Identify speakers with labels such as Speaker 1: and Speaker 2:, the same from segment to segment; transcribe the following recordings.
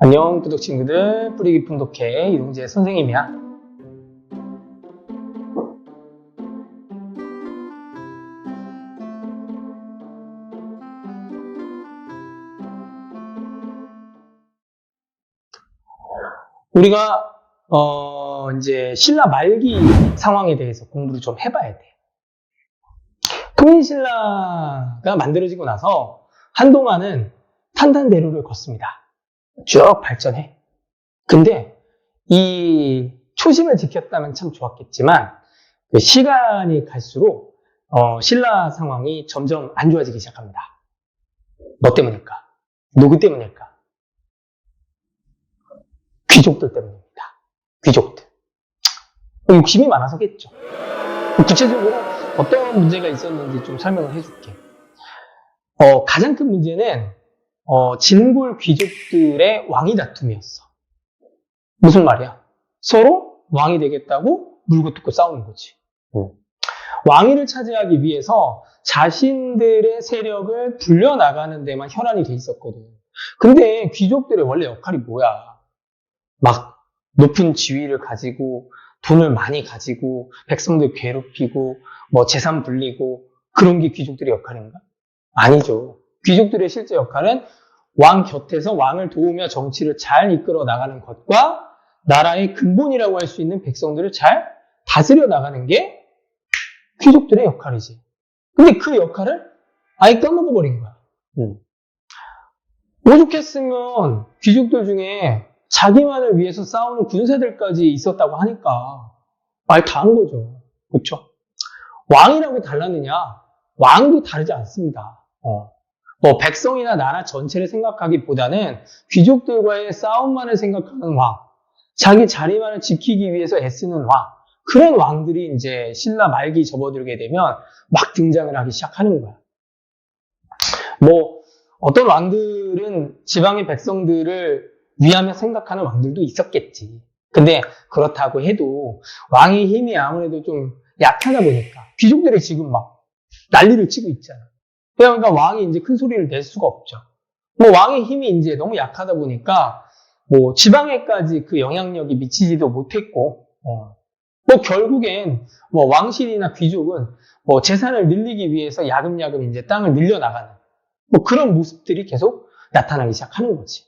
Speaker 1: 안녕 구독 친구들. 뿌리 깊은 독해 이동재 선생님이야. 우리가 어 이제 신라 말기 상황에 대해서 공부를 좀 해봐야 돼. 통일신라가 만들어지고 나서 한동안은 탄탄대로를 걷습니다 쭉 발전해. 근데 이 초심을 지켰다면 참 좋았겠지만 그 시간이 갈수록 어, 신라 상황이 점점 안 좋아지기 시작합니다. 뭐 때문일까? 누구 때문일까? 귀족들 때문입니다. 귀족들. 어, 욕심이 많아서겠죠. 구체적으로 어떤 문제가 있었는지 좀 설명을 해줄게. 어, 가장 큰 문제는 어, 진골 귀족들의 왕위 다툼이었어. 무슨 말이야? 서로 왕이 되겠다고 물고 뜯고 싸우는 거지. 응. 왕위를 차지하기 위해서 자신들의 세력을 불려나가는 데만 혈안이 돼 있었거든. 근데 귀족들의 원래 역할이 뭐야? 막 높은 지위를 가지고 돈을 많이 가지고 백성들 괴롭히고 뭐 재산 불리고 그런 게 귀족들의 역할인가? 아니죠. 귀족들의 실제 역할은 왕 곁에서 왕을 도우며 정치를 잘 이끌어 나가는 것과 나라의 근본이라고 할 수 있는 백성들을 잘 다스려 나가는 게 귀족들의 역할이지. 근데 그 역할을 아예 까먹어 버린 거야. 음. 오죽했으면 귀족들 중에 자기만을 위해서 싸우는 군사들까지 있었다고 하니까 말 다 한 거죠. 그렇죠? 왕이라고 달랐느냐? 왕도 다르지 않습니다. 어. 뭐 백성이나 나라 전체를 생각하기보다는 귀족들과의 싸움만을 생각하는 왕, 자기 자리만을 지키기 위해서 애쓰는 왕, 그런 왕들이 이제 신라 말기 접어들게 되면 막 등장을 하기 시작하는 거야. 뭐 어떤 왕들은 지방의 백성들을 위하며 생각하는 왕들도 있었겠지. 근데 그렇다고 해도 왕의 힘이 아무래도 좀 약하다 보니까 귀족들이 지금 막 난리를 치고 있잖아. 그러니까 왕이 이제 큰 소리를 낼 수가 없죠. 뭐 왕의 힘이 이제 너무 약하다 보니까 뭐 지방에까지 그 영향력이 미치지도 못했고, 어. 뭐 결국엔 뭐 왕실이나 귀족은 뭐 재산을 늘리기 위해서 야금야금 이제 땅을 늘려나가는 뭐 그런 모습들이 계속 나타나기 시작하는 거지.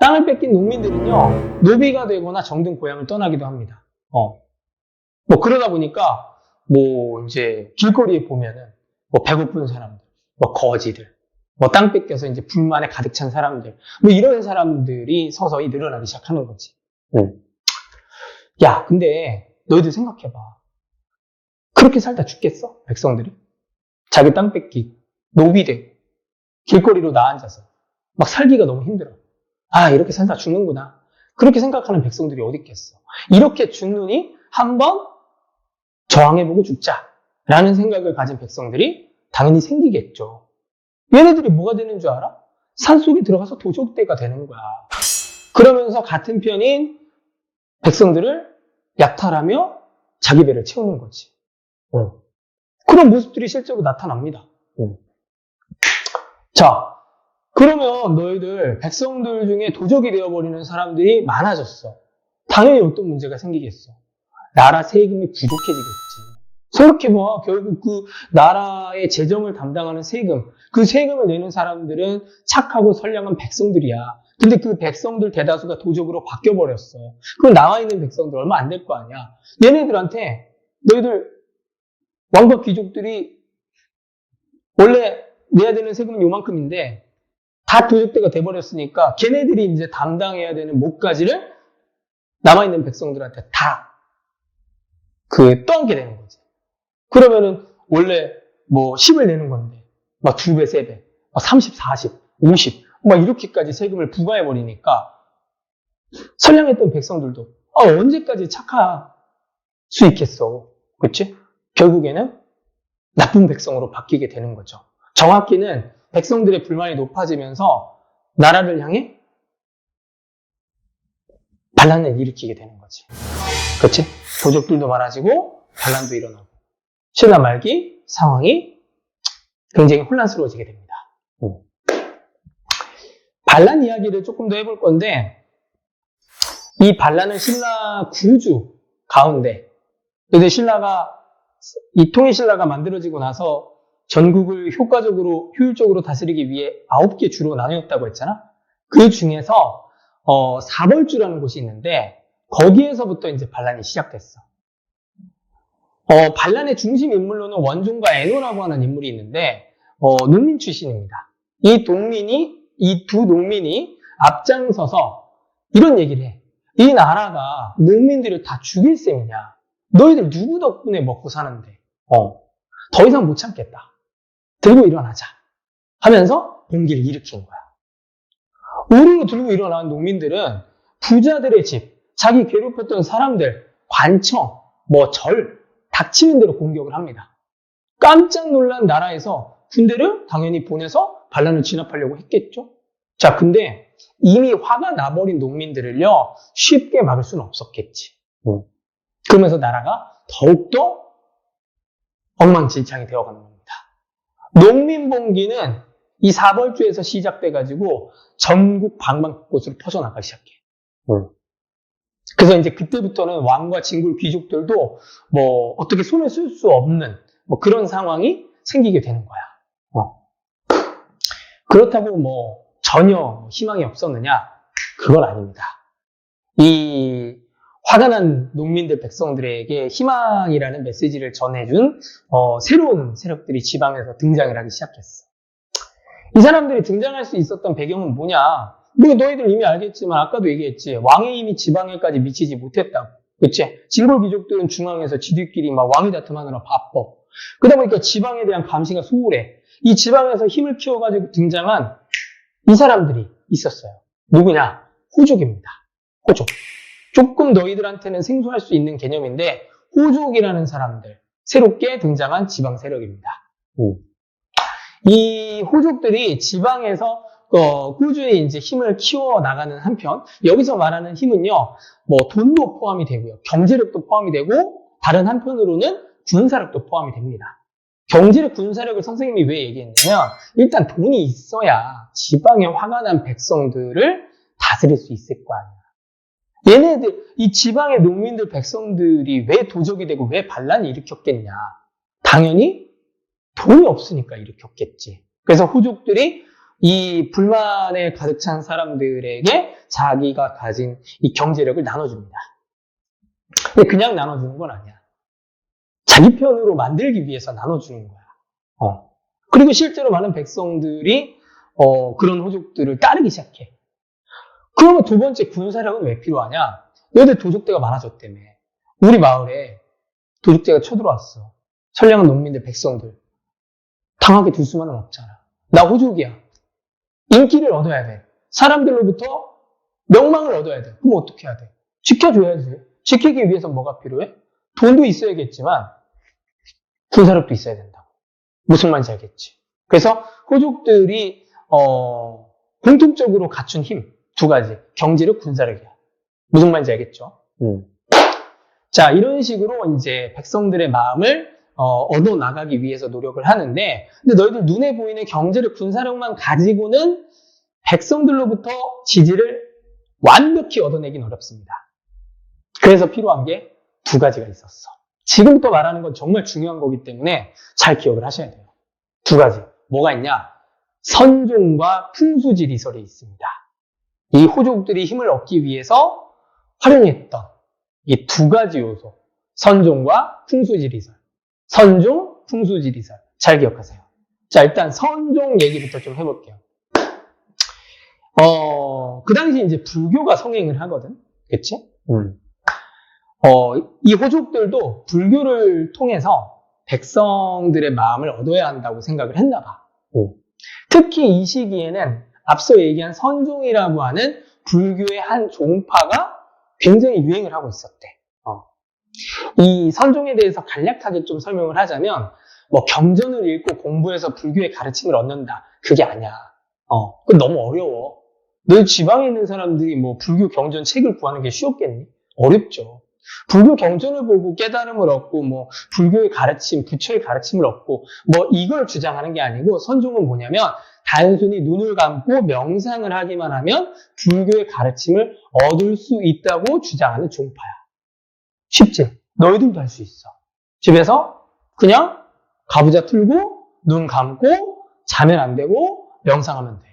Speaker 1: 땅을 뺏긴 농민들은요, 노비가 되거나 정든 고향을 떠나기도 합니다. 어. 뭐 그러다 보니까 뭐 이제 길거리에 보면은 뭐 배고픈 사람들, 뭐 거지들, 뭐 땅 뺏겨서 이제 불만에 가득 찬 사람들, 뭐 이런 사람들이 서서히 늘어나기 시작하는 거지. 응. 야, 근데 너희들 생각해봐. 그렇게 살다 죽겠어? 백성들이? 자기 땅 뺏기, 노비돼, 길거리로 나앉아서 막 살기가 너무 힘들어. 아, 이렇게 살다 죽는구나. 그렇게 생각하는 백성들이 어디 있겠어? 이렇게 죽느니 한번 저항해보고 죽자. 라는 생각을 가진 백성들이 당연히 생기겠죠. 얘네들이 뭐가 되는 줄 알아? 산 속에 들어가서 도적대가 되는 거야. 그러면서 같은 편인 백성들을 약탈하며 자기 배를 채우는 거지. 어. 그런 모습들이 실제로 나타납니다. 어. 자, 그러면 너희들 백성들 중에 도적이 되어버리는 사람들이 많아졌어. 당연히 어떤 문제가 생기겠어. 나라 세금이 부족해지겠지. 생각해봐. 결국 그 나라의 재정을 담당하는 세금, 그 세금을 내는 사람들은 착하고 선량한 백성들이야. 근데 그 백성들 대다수가 도적으로 바뀌어버렸어. 그럼 나와 있는 백성들 얼마 안 될 거 아니야. 얘네들한테 너희들 왕과 귀족들이 원래 내야 되는 세금은 요만큼인데 다 도적대가 돼버렸으니까 걔네들이 이제 담당해야 되는 목까지를 남아있는 백성들한테 다 그 떠안게 되는 거지. 그러면은 원래 뭐 10을 내는 건데 막 2배, 3배, 막 30, 40, 50, 막 이렇게까지 세금을 부과해 버리니까 선량했던 백성들도 아, 언제까지 착할 수 있겠어. 그치? 결국에는 나쁜 백성으로 바뀌게 되는 거죠. 정확히는 백성들의 불만이 높아지면서 나라를 향해 반란을 일으키게 되는 거지. 그치? 도적들도 많아지고 반란도 일어나고. 신라 말기 상황이 굉장히 혼란스러워지게 됩니다. 반란 이야기를 조금 더 해볼 건데, 이 반란은 신라 구주 가운데, 근데 신라가, 이 통일 신라가 만들어지고 나서 전국을 효과적으로, 효율적으로 다스리기 위해 아홉 개 주로 나뉘었다고 했잖아? 그 중에서, 어, 사벌주라는 곳이 있는데, 거기에서부터 이제 반란이 시작됐어. 어, 반란의 중심 인물로는 원종과 애노라고 하는 인물이 있는데, 어, 농민 출신입니다. 이 농민이, 이 두 농민이 앞장서서 이런 얘기를 해. 이 나라가 농민들을 다 죽일 셈이냐. 너희들 누구 덕분에 먹고 사는데, 어, 더 이상 못 참겠다. 들고 일어나자. 하면서 봉기를 일으킨 거야. 우르르 들고 일어난 농민들은 부자들의 집, 자기 괴롭혔던 사람들, 관청, 뭐 절, 닥치는 대로 공격을 합니다. 깜짝 놀란 나라에서 군대를 당연히 보내서 반란을 진압하려고 했겠죠. 자, 근데 이미 화가 나버린 농민들을요, 쉽게 막을 수는 없었겠지. 그러면서 나라가 더욱더 엉망진창이 되어가는 겁니다. 농민봉기는 이 사벌주에서 시작돼가지고 전국 방방곳으로 퍼져나가기 시작해. 그래서 이제 그때부터는 왕과 진골 귀족들도 뭐 어떻게 손을 쓸 수 없는 뭐 그런 상황이 생기게 되는 거야. 어. 그렇다고 뭐 전혀 희망이 없었느냐? 그건 아닙니다. 이 화가 난 농민들 백성들에게 희망이라는 메시지를 전해준 어, 새로운 세력들이 지방에서 등장을 하기 시작했어. 이 사람들이 등장할 수 있었던 배경은 뭐냐? 뭐 너희들 이미 알겠지만 아까도 얘기했지. 왕의 힘이 지방에까지 미치지 못했다고. 그치? 진골 귀족들은 중앙에서 지들끼리 막 왕위 다툼하느라 바빠. 그러다 보니까 지방에 대한 감시가 소홀해. 이 지방에서 힘을 키워가지고 등장한 이 사람들이 있었어요. 누구냐? 호족입니다. 호족. 조금 너희들한테는 생소할 수 있는 개념인데 호족이라는 사람들. 새롭게 등장한 지방 세력입니다. 이 호족들이 지방에서 어, 꾸준히 이제 힘을 키워 나가는 한편 여기서 말하는 힘은요, 뭐 돈도 포함이 되고요, 경제력도 포함이 되고 다른 한편으로는 군사력도 포함이 됩니다. 경제력, 군사력을 선생님이 왜 얘기했냐면 일단 돈이 있어야 지방에 화가 난 백성들을 다스릴 수 있을 거 아니야. 얘네들 이 지방의 농민들 백성들이 왜 도적이 되고 왜 반란을 일으켰겠냐? 당연히 돈이 없으니까 일으켰겠지. 그래서 호족들이 이 불만에 가득 찬 사람들에게 자기가 가진 이 경제력을 나눠줍니다. 근데 그냥 나눠주는 건 아니야. 자기 편으로 만들기 위해서 나눠주는 거야. 어. 그리고 실제로 많은 백성들이 어, 그런 호족들을 따르기 시작해. 그러면 두 번째 군사력은 왜 필요하냐? 너희들 도적대가 많아졌다며. 우리 마을에 도적대가 쳐들어왔어. 선량한 농민들, 백성들. 당하게 둘 수만은 없잖아. 나 호족이야. 인기를 얻어야 돼. 사람들로부터 명망을 얻어야 돼. 그럼 어떻게 해야 돼? 지켜줘야지. 지키기 위해서 뭐가 필요해? 돈도 있어야겠지만 군사력도 있어야 된다고. 무슨 말인지 알겠지? 그래서 호족들이 어, 공통적으로 갖춘 힘 두 가지. 경제력, 군사력이야. 무슨 말인지 알겠죠? 음. 자, 이런 식으로 이제 백성들의 마음을 어, 얻어 나가기 위해서 노력을 하는데, 근데 너희들 눈에 보이는 경제력, 군사력만 가지고는 백성들로부터 지지를 완벽히 얻어내긴 어렵습니다. 그래서 필요한 게 두 가지가 있었어. 지금부터 말하는 건 정말 중요한 거기 때문에 잘 기억을 하셔야 돼요. 두 가지. 뭐가 있냐? 선종과 풍수지리설이 있습니다. 이 호족들이 힘을 얻기 위해서 활용했던 이 두 가지 요소. 선종과 풍수지리설. 선종, 풍수지리설. 잘 기억하세요. 자, 일단 선종 얘기부터 좀 해볼게요. 어, 그 당시 이제 불교가 성행을 하거든. 그치? 음. 어, 이 호족들도 불교를 통해서 백성들의 마음을 얻어야 한다고 생각을 했나 봐. 오. 특히 이 시기에는 앞서 얘기한 선종이라고 하는 불교의 한 종파가 굉장히 유행을 하고 있었대. 어. 이 선종에 대해서 간략하게 좀 설명을 하자면, 뭐 경전을 읽고 공부해서 불교의 가르침을 얻는다. 그게 아니야. 어, 그건 너무 어려워. 너 지방에 있는 사람들이 뭐 불교 경전 책을 구하는 게 쉬웠겠니? 어렵죠. 불교 경전을 보고 깨달음을 얻고 뭐 불교의 가르침, 부처의 가르침을 얻고 뭐 이걸 주장하는 게 아니고 선종은 뭐냐면 단순히 눈을 감고 명상을 하기만 하면 불교의 가르침을 얻을 수 있다고 주장하는 종파야. 쉽지? 너희들도 할 수 있어. 집에서 그냥 가부좌 틀고 눈 감고 자면 안 되고 명상하면 돼.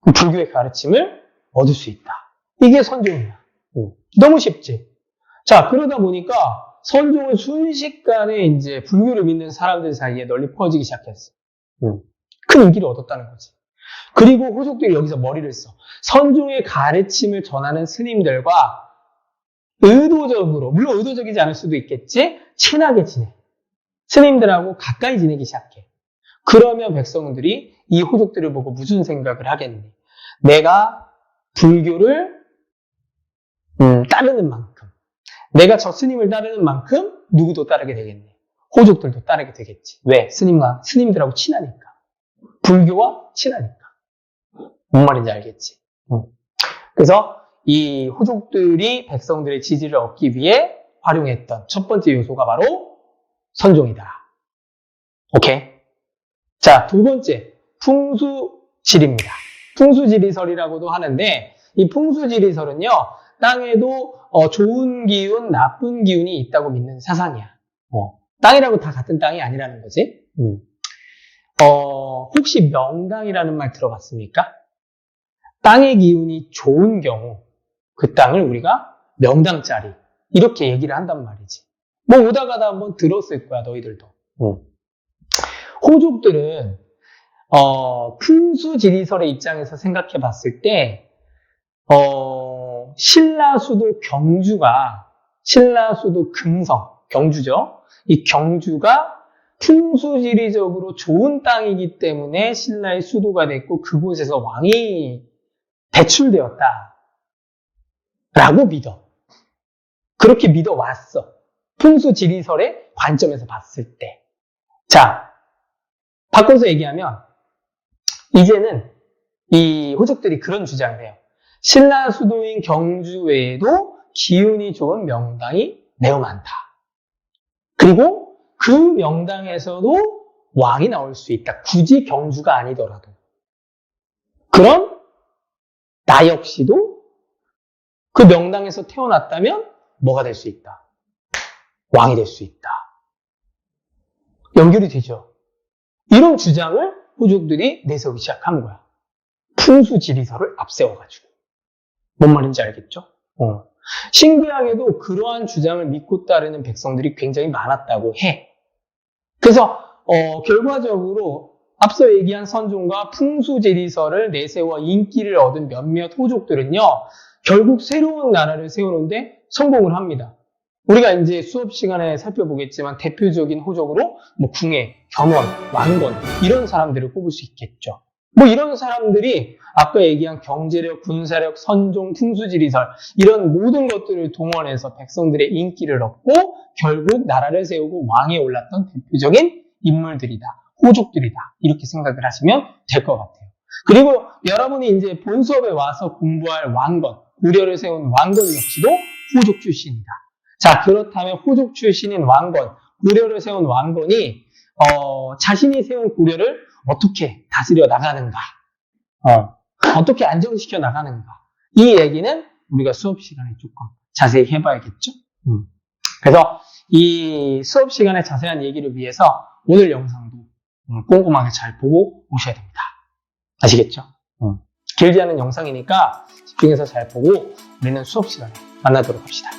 Speaker 1: 그럼 불교의 가르침을 얻을 수 있다. 이게 선종이야. 오, 너무 쉽지? 자, 그러다 보니까 선종은 순식간에 이제 불교를 믿는 사람들 사이에 널리 퍼지기 시작했어. 큰 인기를 얻었다는 거지. 그리고 호족들이 여기서 머리를 써. 선종의 가르침을 전하는 스님들과 의도적으로, 물론 의도적이지 않을 수도 있겠지, 친하게 지내. 스님들하고 가까이 지내기 시작해. 그러면 백성들이 이 호족들을 보고 무슨 생각을 하겠니? 내가 불교를 음, 따르는 만큼, 내가 저 스님을 따르는 만큼 누구도 따르게 되겠네. 호족들도 따르게 되겠지. 왜? 스님과 스님들하고 친하니까. 불교와 친하니까. 뭔 말인지 알겠지? 응. 그래서 이 호족들이 백성들의 지지를 얻기 위해 활용했던 첫 번째 요소가 바로 선종이다. 오케이? 자, 두 번째, 풍수지리입니다. 풍수지리설이라고도 하는데, 이 풍수지리설은요, 땅에도 어, 좋은 기운, 나쁜 기운이 있다고 믿는 사상이야. 어, 땅이라고 다 같은 땅이 아니라는 거지. 음. 어, 혹시 명당이라는 말 들어봤습니까? 땅의 기운이 좋은 경우, 그 땅을 우리가 명당짜리, 이렇게 얘기를 한단 말이지. 뭐 오다 가다 한번 들었을 거야, 너희들도. 음. 호족들은, 어, 풍수지리설의 입장에서 생각해 봤을 때, 어, 신라 수도 경주가, 신라 수도 금성, 경주죠. 이 경주가 풍수지리적으로 좋은 땅이기 때문에 신라의 수도가 됐고 그곳에서 왕이 배출되었다. 라고 믿어. 그렇게 믿어 왔어. 풍수지리설의 관점에서 봤을 때. 자, 바꿔서 얘기하면 이제는 이 호족들이 그런 주장을 해요. 신라 수도인 경주 외에도 기운이 좋은 명당이 매우 많다. 그리고 그 명당에서도 왕이 나올 수 있다. 굳이 경주가 아니더라도. 그럼 나 역시도 그 명당에서 태어났다면 뭐가 될 수 있다. 왕이 될 수 있다. 연결이 되죠. 이런 주장을 호족들이 내세우기 시작한 거야. 풍수 지리설을 앞세워가지고. 뭔 말인지 알겠죠? 어. 신기하게도 그러한 주장을 믿고 따르는 백성들이 굉장히 많았다고 해. 그래서 어, 결과적으로 앞서 얘기한 선종과 풍수지리설을 내세워 인기를 얻은 몇몇 호족들은요, 결국 새로운 나라를 세우는데 성공을 합니다. 우리가 이제 수업 시간에 살펴보겠지만 대표적인 호족으로 뭐 궁예, 경원, 왕건 이런 사람들을 꼽을 수 있겠죠. 뭐 이런 사람들이 아까 얘기한 경제력, 군사력, 선종, 풍수지리설 이런 모든 것들을 동원해서 백성들의 인기를 얻고 결국 나라를 세우고 왕에 올랐던 대표적인 인물들이다. 호족들이다. 이렇게 생각을 하시면 될 것 같아요. 그리고 여러분이 이제 본 수업에 와서 공부할 왕건, 고려를 세운 왕건 역시도 호족 출신이다. 자, 그렇다면 호족 출신인 왕건, 고려를 세운 왕건이 어, 자신이 세운 고려를 어떻게 다스려 나가는가, 어, 떻게 안정시켜 나가는가. 이 얘기는 우리가 수업 시간에 조금 자세히 해봐야겠죠. 음. 그래서 이 수업 시간에 자세한 얘기를 위해서 오늘 영상도 음, 꼼꼼하게 잘 보고 오셔야 됩니다. 아시겠죠? 음. 길지 않은 영상이니까 집중해서 잘 보고 우리는 수업 시간에 만나도록 합시다.